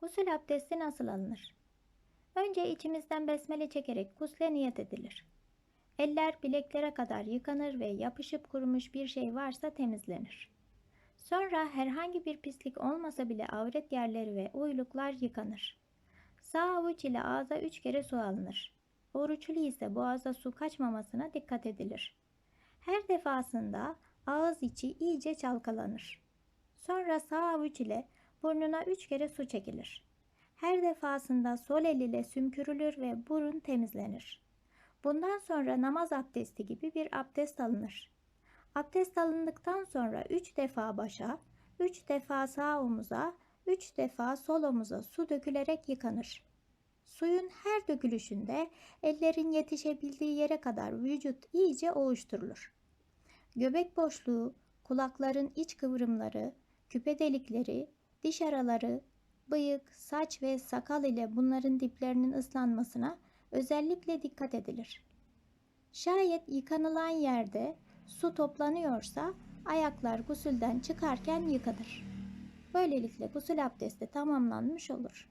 Gusül abdesti nasıl alınır? Önce içimizden besmele çekerek gusle niyet edilir. Eller bileklere kadar yıkanır ve yapışıp kurumuş bir şey varsa temizlenir. Sonra herhangi bir pislik olmasa bile avret yerleri ve uyluklar yıkanır. Sağ avuç ile ağza üç kere su alınır. Oruçlu ise boğaza su kaçmamasına dikkat edilir. Her defasında ağız içi iyice çalkalanır. Sonra sağ avuç ile burnuna üç kere su çekilir. Her defasında sol el ile sümkürülür ve burun temizlenir. Bundan sonra namaz abdesti gibi bir abdest alınır. Abdest alındıktan sonra üç defa başa, üç defa sağ omuza, üç defa sol omuza su dökülerek yıkanır. Suyun her dökülüşünde ellerin yetişebildiği yere kadar vücut iyice ovuşturulur. Göbek boşluğu, kulakların iç kıvrımları, küpe delikleri, diş araları, bıyık, saç ve sakal ile bunların diplerinin ıslanmasına özellikle dikkat edilir. Şayet yıkanılan yerde su toplanıyorsa ayaklar gusülden çıkarken yıkanır. Böylelikle gusül abdesti tamamlanmış olur.